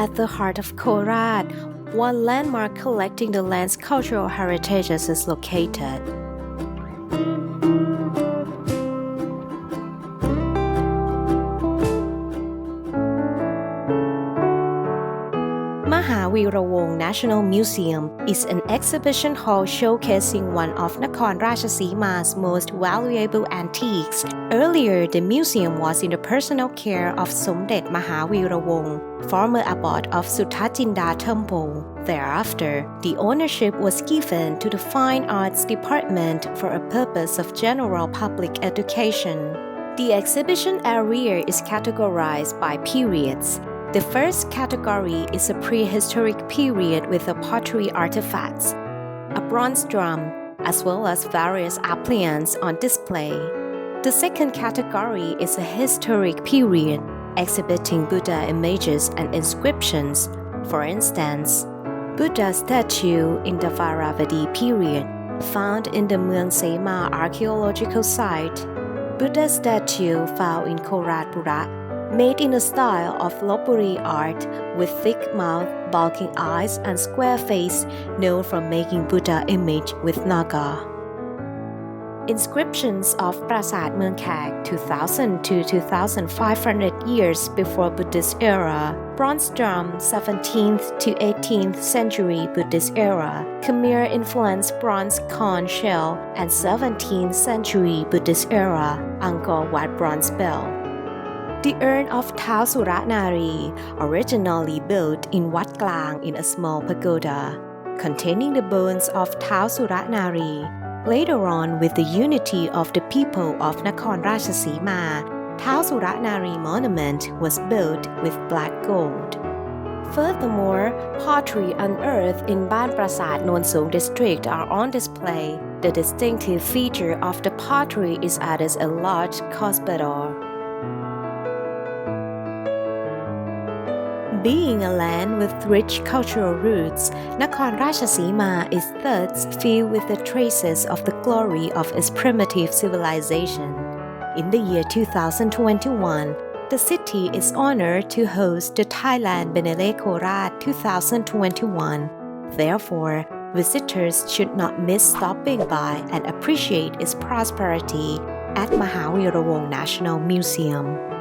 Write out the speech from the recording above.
At the heart of Korat, one landmark collecting the land's cultural heritages is located. Mahaviravong National Museum is an exhibition hall showcasing one of Nakhon Ratchasima's most valuable antiques. Earlier, the museum was in the personal care of Somdet Mahaviravong, former abbot of Sutthatinda Temple. Thereafter, the ownership was given to the Fine Arts Department for a purpose of general public education. The exhibition area is categorized by periods. The first category is a prehistoric period with the pottery artifacts, a bronze drum, as well as various appliances on display. The second category is a historic period, exhibiting Buddha images and inscriptions. For instance, Buddha statue in the Varavadi period, found in the Mueang archaeological site. Buddha statue found in Koratpura made in the style of Lopburi art with thick mouth, bulging eyes, and square face, known from making Buddha image with Naga. Inscriptions of Prasat Mueang Khak 2000 to 2500 years before Buddhist era, bronze drum 17th to 18th century Buddhist era, Khmer influenced bronze conch shell, and 17th century Buddhist era Angkor Wat bronze bell. The urn of Tao Suranari, originally built in Wat Klang in a small pagoda, containing the bones of Tao Suranari. Later on, with the unity of the people of Nakhon Ratchasima, Tao Suranari monument was built with black gold. Furthermore, pottery unearthed in Ban Prasat Nonsung district are on display. The distinctive feature of the pottery is added a large cuspidor. Being a land with rich cultural roots, Nakhon Ratchasima is thus filled with the traces of the glory of its primitive civilization. In the year 2021, the city is honored to host the Thailand Benele Korat 2021. Therefore, visitors should not miss stopping by and appreciate its prosperity at Mahavirawong National Museum.